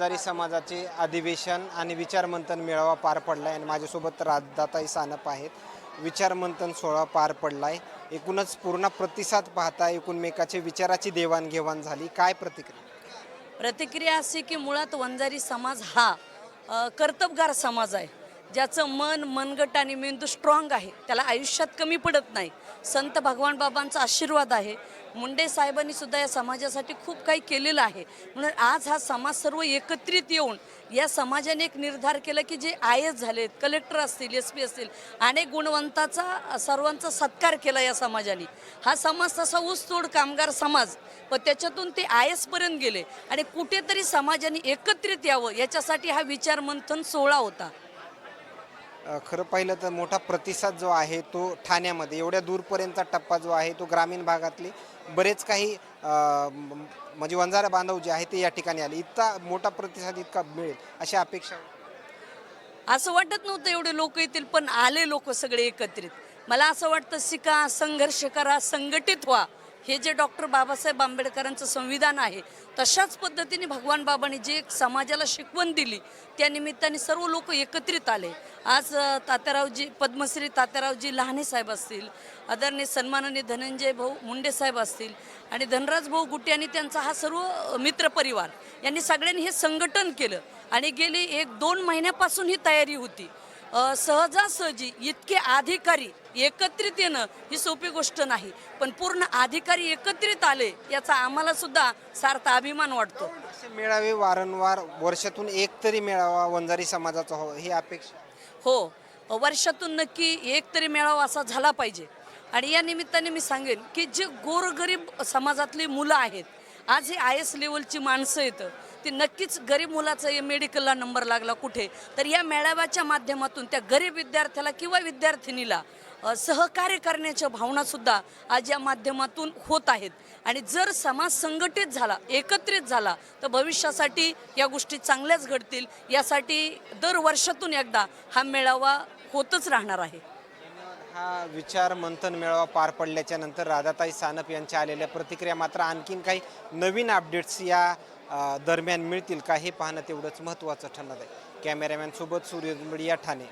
वंजारी समाजाचे अधिवेशन आणि विचारमंथन मेळावा पार पडला आहे आणि माझ्यासोबत राजदाताई सानप आहेत. विचारमंथन सोहळा पार पडला आहे एकूणच पूर्ण प्रतिसाद पाहता एकूणमेकाचे विचाराची देवाणघेवाण झाली. काय प्रतिक्रिया? प्रतिक्रिया अशी की मुळात वंजारी समाज हा कर्तबगार समाज आहे. ज्याचं मन मनगट आणि मेंदू स्ट्रॉंग आहे त्याला आयुष्यात कमी पडत नाही. संत भगवान बाबांचा आशीर्वाद आहे. मुंडे साहेबांनी सुद्धा या समाजासाठी खूप काही केलेलं आहे. म्हणून आज हा समाज सर्व एकत्रित येऊन या समाजाने एक निर्धार केला की जे आय एस झालेत कलेक्टर असतील एस पी असतील अनेक गुणवंताचा सर्वांचा सत्कार केला या समाजाने. हा समाज तसा ऊसतोड कामगार समाज पण त्याच्यातून ते आय एसपर्यंत गेले. आणि कुठेतरी समाजाने एकत्रित यावं याच्यासाठी हा विचार मंथन सोहळा होता. खरं पाहिलं तर मोठा प्रतिसाद जो आहे तो ठाण्यामध्ये एवढ्या दूरपर्यंतचा टप्पा जो आहे तो ग्रामीण भागातले बरेच काही म्हणजे वंजारा बांधव जे आहे ते या ठिकाणी आले. इतका मोठा प्रतिसाद इतका मिळेल अशी अपेक्षा असं वाटत नव्हतं एवढे लोक येतील पण आले लोक सगळे एकत्रित. मला असं वाटतं शिका संघर्ष करा संघटित व्हा. हे जे डॉक्टर बाबासाहेब आंबेडकरांचं संविधान आहे तशाच पद्धतीने भगवान बाबांनी जे एक समाजाला शिकवण दिली त्या निमित्ताने सर्व लोक एकत्रित आले. आज तात्यारावजी पद्मश्री तात्यारावजी लहाने साहेब असतील आदरणीय सन्माननीय धनंजय भाऊ मुंडे साहेब असतील आणि धनराज भाऊ गुट्टे आणि त्यांचा हा सर्व मित्रपरिवार यांनी सगळ्यांनी हे संघटन केलं. आणि गेली एक दोन महिन्यापासून ही तयारी होती. सहजासहजी इतके अधिकारी एकत्रित येणं ही सोपी गोष्ट नाही पण पूर्ण अधिकारी एकत्रित आले याचा आम्हाला सुद्धा सार्थ अभिमान वाटतो. असे मेळावे वारंवार? वर्षातून एक तरी मेळावा वंजारी समाजाचा हो ही अपेक्षा. हो वर्षातून नक्की एक तरी मेळावा असा झाला पाहिजे. आणि या निमित्ताने मी सांगेन की जे गोरगरीब समाजातली मुलं आहेत आज हे आय एस लेवलची माणसं येतं ती नक्कीच गरीब मुलाचा या मेडिकलला नंबर लागला कुठे? तर या मेळाव्याच्या माध्यमातून त्या गरीब विद्यार्थ्याला किंवा विद्यार्थिनीला सहकार्य करण्याच्या भावनासुद्धा आज या माध्यमातून होत आहेत. आणि जर समाज संघटित झाला एकत्रित झाला तर भविष्यासाठी या गोष्टी चांगल्याच घडतील. यासाठी दर वर्षातून एकदा हा मेळावा होतच राहणार आहे. हा विचार मंथन मेळावा पार पडल्याच्या नंतर राधाताई सानप यांच्या आलेल्या प्रतिक्रिया मात्र आणखीन काही नवीन अपडेट्स या दरम्यान मिळतील का हे पाहणं तेवढंच महत्त्वाचं ठरणार आहे. कॅमेरामॅनसोबत सूर्य मीडिया ठाणे.